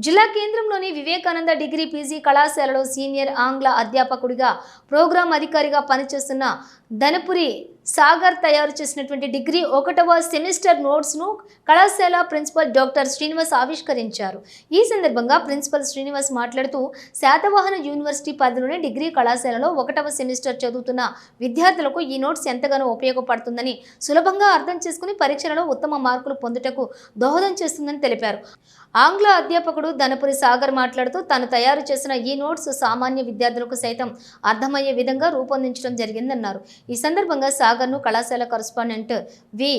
జిల్లా కేంద్రంలోని Vivekananda degree PG కళాశాలలో సీనియర్ ఆంగ్ల అధ్యాపకుడిగా ప్రోగ్రాం అధికారిగా పనిచేస్తున్న ధనపురి సాగర్ తయారు చేసినటువంటి డిగ్రీ ఒకటవ సెమిస్టర్ నోట్స్ను కళాశాల ప్రిన్సిపల్ డాక్టర్ శ్రీనివాస్ ఆవిష్కరించారు. ఈ సందర్భంగా ప్రిన్సిపల్ శ్రీనివాస్ మాట్లాడుతూ శాతవాహన యూనివర్సిటీ పరిధిలోని డిగ్రీ కళాశాలలో ఒకటవ సెమిస్టర్ చదువుతున్న విద్యార్థులకు ఈ నోట్స్ ఎంతగానో ఉపయోగపడుతుందని సులభంగా అర్థం చేసుకుని పరీక్షలలో ఉత్తమ మార్కులు పొందుటకు దోహదం చేస్తుందని తెలిపారు. ఆంగ్ల అధ్యాపకుడు ధనపురి సాగర్ మాట్లాడుతూ తాను తయారు చేసిన ఈ నోట్స్ సామాన్య విద్యార్థులకు సైతం అర్థమయ్యే విధంగా రూపొందించడం జరిగిందన్నారు. ఈ సందర్భంగా సాగర్ను కళాశాల correspondent V.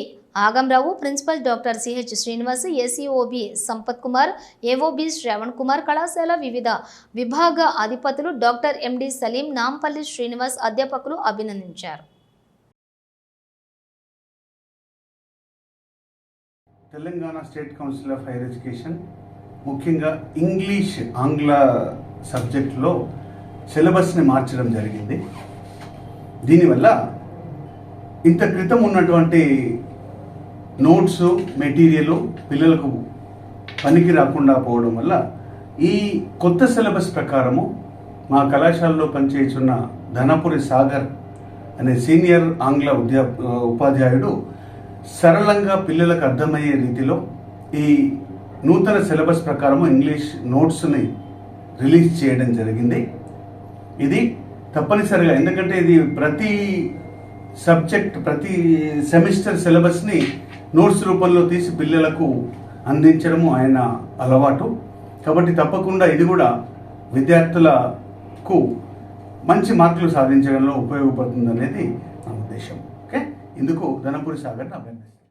Agamrao principal doctor CH Srinivas ACOB Sampath Kumar AOB Shravan Kumar కళాశాల వివిధ విభాగ అధిపతులు డాక్టర్ ఎండి సలీం నాంపల్లి శ్రీనివాస్ అధ్యాపకులు అభినందించారు. Telangana state council of higher education ముఖ్యంగా ఇంగ్లీష్ ఆంగ్ల సబ్జెక్టులో సిలబస్ని మార్చడం జరిగింది. దీనివల్ల ఇంత క్రితం ఉన్నటువంటి నోట్స్ మెటీరియల్ పిల్లలకు పనికి రాకుండా పోవడం వల్ల ఈ కొత్త సిలబస్ ప్రకారము మా కళాశాలలో పనిచేస్తున్న ధనపురి సాగర్ అనే సీనియర్ ఆంగ్ల ఉద్యా ఉపాధ్యాయుడు సరళంగా పిల్లలకు అర్థమయ్యే రీతిలో ఈ నూతన సిలబస్ ప్రకారము ఇంగ్లీష్ నోట్స్ని రిలీజ్ చేయడం జరిగింది. ఇది తప్పనిసరిగా ఎందుకంటే ఇది ప్రతి సబ్జెక్ట్ ప్రతి సెమిస్టర్ సిలబస్ని నోట్స్ రూపంలో తీసి పిల్లలకు అందించడము ఆయన అలవాటు. కాబట్టి తప్పకుండా ఇది కూడా విద్యార్థులకు మంచి మార్కులు సాధించడంలో ఉపయోగపడుతుంది అనేది నా ఉద్దేశం. ఓకే? ఇందుకు ధనపురి సాగర్ని అభినందిస్తాను